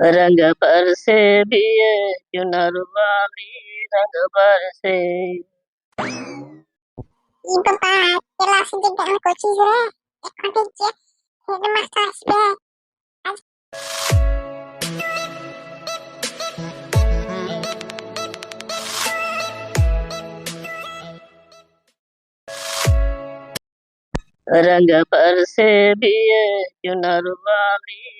रंग बरसे बिये चुनर वाली रंग Ibu pak, jelas sedikit dalam kunci sore. Ekonomi dia, rumah kelas B. Rangga Persebiya Junar Wali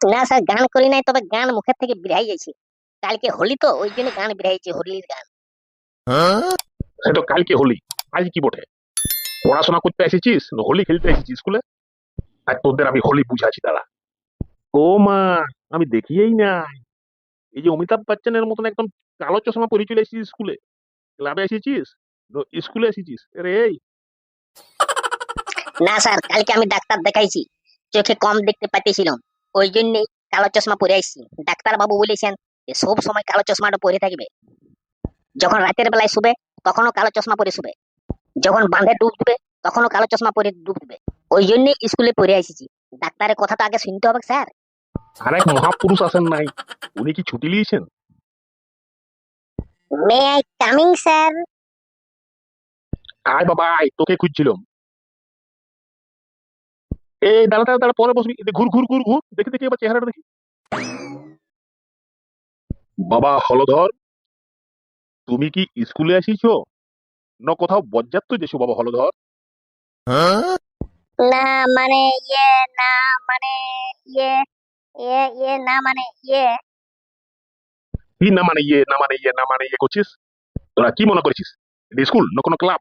না স্যার গান করি নাই তবে গান মুখের থেকে বেরাই যাচ্ছে কালকে হোলি তো ওই জন্য গান বেরাইছে হোলির গান। সে তো কালকে হোলি আজ কি বটে? পড়াশোনা করতে এসেছিস? না হোলি খেলতে এসেছিস স্কুলে? আর তোদের আমি হোলি বুঝাচ্ছি দাঁড়া। ও মা আমি দেখিয়েই নাই। এই যে অমিতাভ বচ্চনের মতন একদম কালো চশমা পরে চলে এসেছিস স্কুলে? ক্লাবে এসেছিস? স্কুলে এসেছিস? রে এই। না স্যার কালকে আমি ডাক্তার দেখাইছি। চোখে কম দেখতে পাইতেছিলাম। ওই জন্যই কালো চশমা পরে আসছি ডাক্তার বাবু বলেছেন যে সব সময় কালো চশমাটা পরে থাকবে। যখন রাতের বেলায় শুবে তখনও কালো চশমা পরে শুবে। যখন বাঁধে ডুব দিবে তখনও কালো চশমা পরে ডুব দিবে। ওই জন্যই স্কুলে পরে এসেছি ডাক্তারের কথা তো আগে শুনতে হবে স্যার। আরেক মহাপুরুষ আসেন নাই। উনি কি ছুটি নিয়েছেন? মে আই কামিং স্যার আয় বাবা আয় তোকে খুঁজছিলাম। এই দাঁড়া দাঁড়া দাঁড়া পরে বসবি ঘুর ঘুর ঘুর ঘুর দেখি দেখি এবার চেহারাটা দেখি। বাবা হলধর তুমি কি স্কুলে আসিছো না কোথাও বজ্জাত যেছো বাবা হলধর? না মানে ইয়ে না মানে ইয়ে ইয়ে ইয়ে না মানে ইয়ে। কি না মানে ইয়ে না মানে ইয়ে না মানে ইয়ে করছিস? তোরা কি মনে করছিস? স্কুল না কোনো ক্লাব?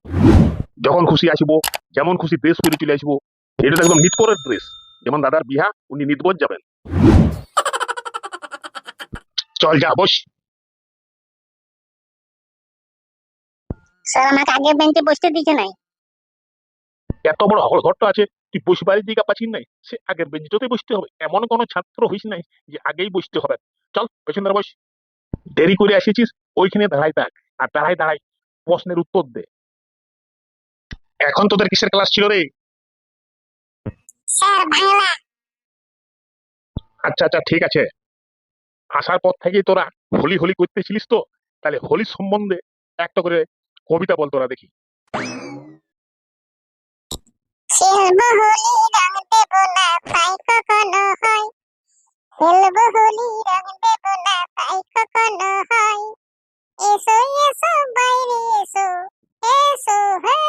যখন খুশি আসব যেমন খুশি ড্রেস পরে চলে আসব। এটা একদম করার ড্রেস যেমন দাদার বিহা উনি নিতবোধ যাবেন। চল যা বস। স্যার আমাকে আগের বেঞ্চে বসতে দিচ্ছে নাই। এত বড় হল ঘরটা আছে তুই পাচ্ছিস নাই? সে আগের বেঞ্চটাতে বসতে হবে। এমন কোনো ছাত্র হইস নাই যে আগেই বসতে হবে। চল পেছন বস। দেরি করে এসেছিস ওইখানে দাঁড়াই থাক। আর দাঁড়াই দাঁড়াই প্রশ্নের উত্তর দে। এখন তোদের কিসের ক্লাস ছিল রে? স্যার বাংলা। আচ্ছা আচ্ছা ঠিক আছে। আসার পর থেকেই তোরা হোলি হোলি করতেছিলিস তো? তাহলে হোলি সম্বন্ধে একটা করে কবিতা বল তোরা দেখি। খেলব হোলি রং দেব না তাই কখনো হয়। খেলব হোলি রং দেব না তাই কখনো হয়। এসো এসো বাইরে এসো। এসো হে।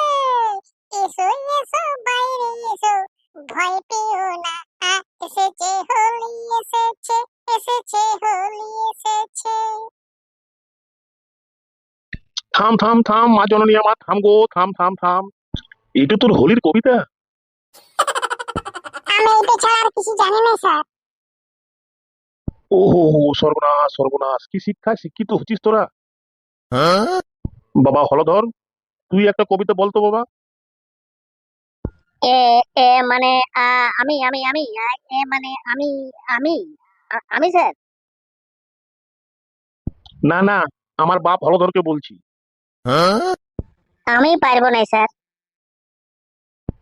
এসো এসো বাইরে এসো। ভয় পেও না আ, এসেছে হোলি এসেছে এসেছে হোলি এসেছে। থাম থাম থাম মা জননী আমার থাম গো থাম থাম থাম। এটা তোর হোলির কবিতা? আমি এটা ছাড়া আর কিছু জানি না স্যার। ও হো হো সর্বনাশ সর্বনাশ কি শিক্ষায় শিক্ষিত হচ্ছিস তোরা? বাবা হলধর তুই একটা কবিতা বলতো বাবা। এ এ মানে আমি আমি আমি এ মানে আমি আমি আমি স্যার না না আমার বাপ হলধরকে বলছি। আমি পারব না স্যার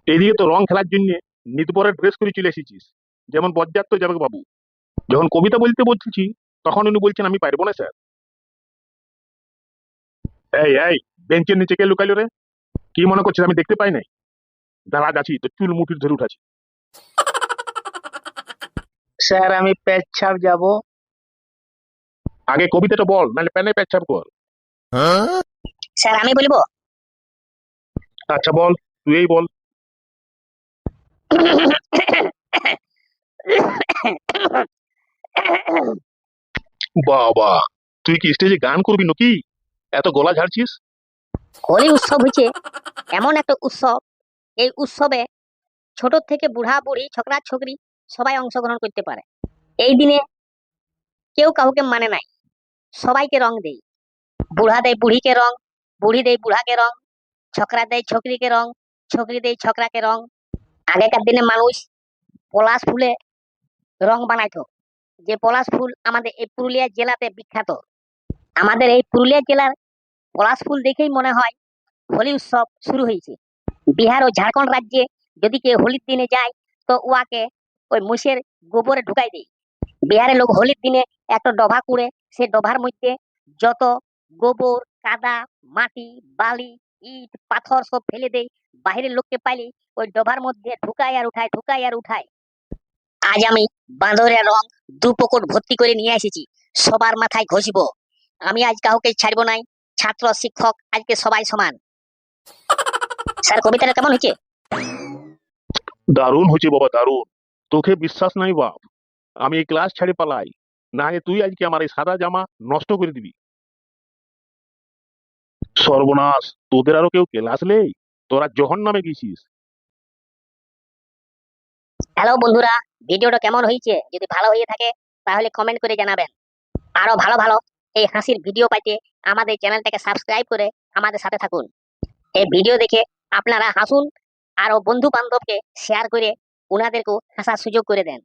এদিকে তো রং খেলার জন্য নিতপরের ড্রেস করে চলে এসেছিস। যেমন বজ্জাত যাবে বাবু। যখন কবিতা বলতে বলছি তখন উনি বলছেন আমি পারব না স্যার এই এই বেঞ্চের নিচে কে লুকাইলো রে? কি মনে করছিস আমি দেখতে পাই নাই? দাঁড়া যাচ্ছি তো চুল মুঠির ধরে উঠাছি স্যার আমি পেচ্ছাপ যাব। আগে কবিতাটা বল নাহলে প্যানে পেচ্ছাপ কর। স্যার আমি বলব? আচ্ছা বল তুই এই বল। বাবা তুই কি স্টেজে গান করবি নাকি? এত গলা ঝাড়ছিস? হোলি উৎসব হচ্ছে এমন একটা উৎসব এই উৎসবে ছোট থেকে বুড়া, বুড়ি, ছোকরা, ছোকরি সবাই অংশগ্রহণ করতে পারে। এই দিনে কেউ কাউকে মানে নাই। সবাইকে রং দেই। বুড়া দেয় বুড়িকে রং, বুড়ি দেয় বুড়াকে রং, ছকরা দেয় ছকরিকে রং, ছকরি দেয় ছকরাকে রং। আগেকার দিনে মানুষ পলাশ ফুলে রং বানাইতো। যে পলাশ ফুল আমাদের এই পুরুলিয়া জেলাতে বিখ্যাত। আমাদের এই পুরুলিয়া জেলার পলাশ ফুল দেখেই মনে হয় হোলি উৎসব শুরু হয়েছে। বিহার ও ঝাড়খণ্ড রাজ্যে যদি কেউ হোলির দিনে যায়, তো উহাকে ওই মুষের গোবরে ঢুকাই দেয়। বিহারের লোক হোলির দিনে একটা ডভা কুড়ে সে ডভার মধ্যে যত গোবর, কাদা, মাটি, বালি, ইট, পাথর সব ফেলে দেয়। বাইরের লোককে পাইলে ওই ডভার মধ্যে ঢুকায় আর উঠায়, ঢুকায় আর উঠায়। আজ আমি বাঁদরের রং দু পকট ভর্তি করে নিয়ে এসেছি, সবার মাথায় ঘষিব। আমি আজ কাউকে ছাড়বো নাই, ছাত্র, শিক্ষক, আজকে সবাই সমান। স্যার কবিতাটা কেমন হয়েছে? দারুণ হয়েছে বাবা দারুণ। তোকে বিশ্বাস নাই বাপ। আমি এই ক্লাস ছাড়ে পালাই। না তুই আজকে আমার এই সাদা জামা নষ্ট করে দিবি। সর্বনাশ তোদের আরও কেউ ক্লাস নেই? তোরা জহর নামে গেছিস। হ্যালো বন্ধুরা ভিডিওটা কেমন হয়েছে? যদি ভালো হয়ে থাকে তাহলে কমেন্ট করে জানাবেন। আরও ভালো ভালো এই হাসির ভিডিও পাইতে আমাদের চ্যানেলটাকে সাবস্ক্রাইব করে আমাদের সাথে থাকুন। এই ভিডিও দেখে আপনারা হাসুন, আরও বন্ধু বান্ধবকে শেয়ার করে ওনাদেরকেও হাসার সুযোগ করে দেন।